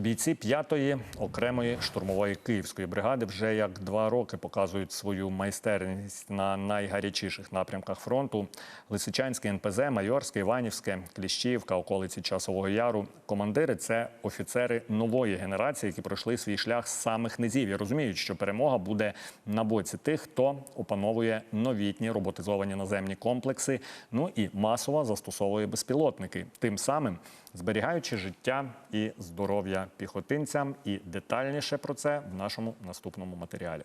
Бійці п'ятої окремої штурмової київської бригади вже як два роки показують свою майстерність на найгарячіших напрямках фронту. Лисичанське НПЗ, Майорське, Іванівське, Кліщівка, околиці Часового Яру. Командири це офіцери нової генерації, які пройшли свій шлях з самих низів і розуміють, що перемога буде на боці тих, хто опановує новітні роботизовані наземні комплекси. Ну і масово застосовує безпілотники, тим самим зберігаючи життя і здоров'я піхотинцям. І детальніше про це в нашому наступному матеріалі.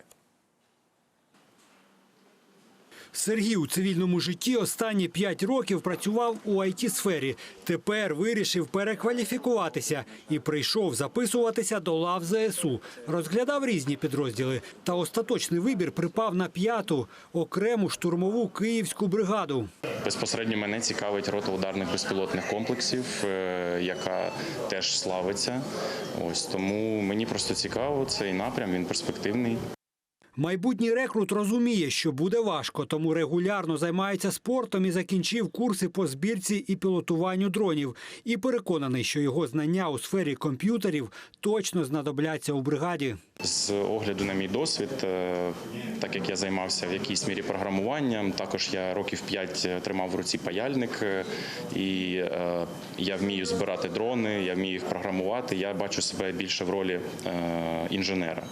Сергій у цивільному житті останні п'ять років працював у it сфері Тепер вирішив перекваліфікуватися і прийшов записуватися до лав ЗСУ. Розглядав різні підрозділи. Та остаточний вибір припав на п'яту окрему штурмову київську бригаду. Безпосередньо мене цікавить рота ударних безпілотних комплексів, е, яка теж славиться. Ось тому мені просто цікаво цей напрям. Він перспективний. Майбутній рекрут розуміє, що буде важко, тому регулярно займається спортом і закінчив курси по збірці і пілотуванню дронів. І переконаний, що його знання у сфері комп'ютерів точно знадобляться у бригаді. З огляду на мій досвід, е, так як я займався в якійсь мірі програмуванням, також я років п'ять тримав в руці паяльник, е, і е, я вмію збирати дрони, я вмію їх програмувати. Я бачу себе більше в ролі е, інженера.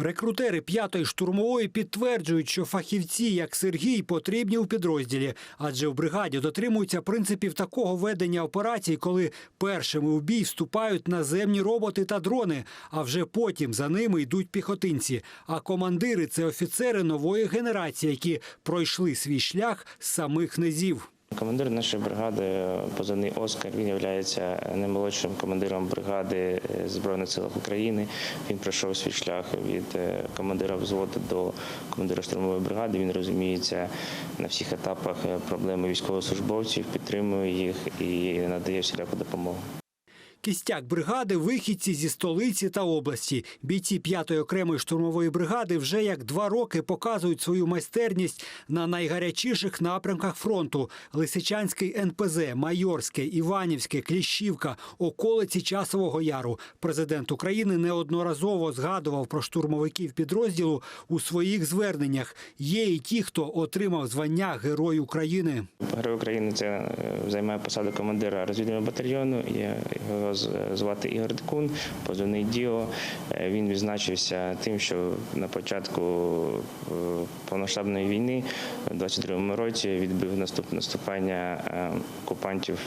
Рекрутери п'ятої штурмової підтверджують, що фахівці, як Сергій, потрібні у підрозділі, адже в бригаді дотримуються принципів такого ведення операцій, коли першими в бій вступають наземні роботи та дрони, а вже потім за ними йдуть піхотинці. А командири це офіцери нової генерації, які пройшли свій шлях з самих низів. Командир нашої бригади, позивний Оскар, він є наймолодшим командиром бригади е, Збройних сил України. Він пройшов свій шлях від е, командира взводу до командира штурмової бригади. Він розуміється на всіх етапах е, проблеми військовослужбовців, підтримує їх і надає всіляку допомогу. Кістяк бригади вихідці зі столиці та області. Бійці п'ятої окремої штурмової бригади вже як два роки показують свою майстерність на найгарячіших напрямках фронту: Лисичанський НПЗ, Майорське, Іванівське, Кліщівка, околиці Часового Яру. Президент України неодноразово згадував про штурмовиків підрозділу у своїх зверненнях. Є і ті, хто отримав звання Герой України. Герой України це е, займає посаду командира розвідувального батальйону. Я його звати Ігор Декун, позивний Діо. Е, Він відзначився тим, що на початку повноштабної повномасштабної війни, у 22-му році, відбив наступ наступання е, окупантів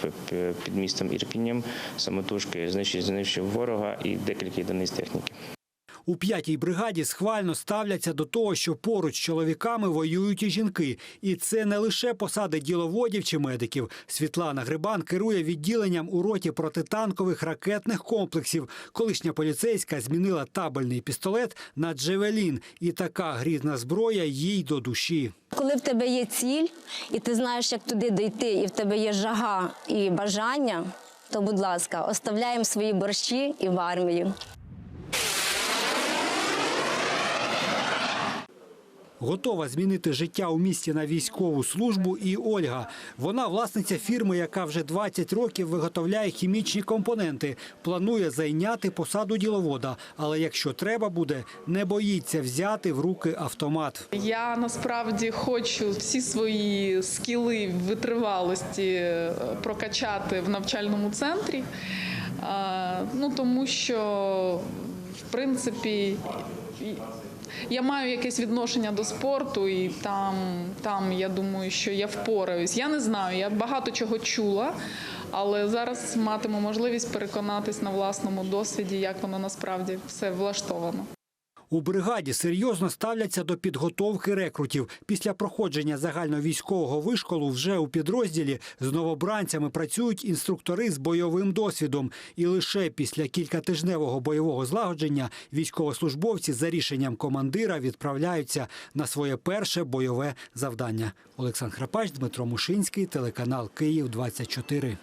під містом Ірпінням, самотужки знищив ворога і декілька одиниць техніки. У п'ятій бригаді схвально ставляться до того, що поруч з чоловіками воюють і жінки. І це не лише посади діловодів чи медиків. Світлана Грибан керує відділенням у роті протитанкових ракетних комплексів. Колишня поліцейська змінила табельний пістолет на Джевелін. І така грізна зброя їй до душі. Коли в тебе є ціль, і ти знаєш, як туди дійти, і в тебе є жага і бажання, то, будь ласка, оставляємо свої борщі і в армію. Готова змінити життя у місті на військову службу і Ольга. Вона власниця фірми, яка вже 20 років виготовляє хімічні компоненти. Планує зайняти посаду діловода, але якщо треба буде, не боїться взяти в руки автомат. Я насправді хочу всі свої скіли витривалості е, прокачати в навчальному центрі. Ну тому що, в принципі, я маю якесь відношення до спорту, і там, там я думаю, що я впораюсь. Я не знаю, я багато чого чула, але зараз матиму можливість переконатись на власному досвіді, як воно насправді все влаштовано. У бригаді серйозно ставляться до підготовки рекрутів. Після проходження загальновійськового вишколу вже у підрозділі з новобранцями працюють інструктори з бойовим досвідом. І лише після кількатижневого бойового злагодження військовослужбовці за рішенням командира відправляються на своє перше бойове завдання. Олександр Храпач, Дмитро Мушинський, телеканал Київ 24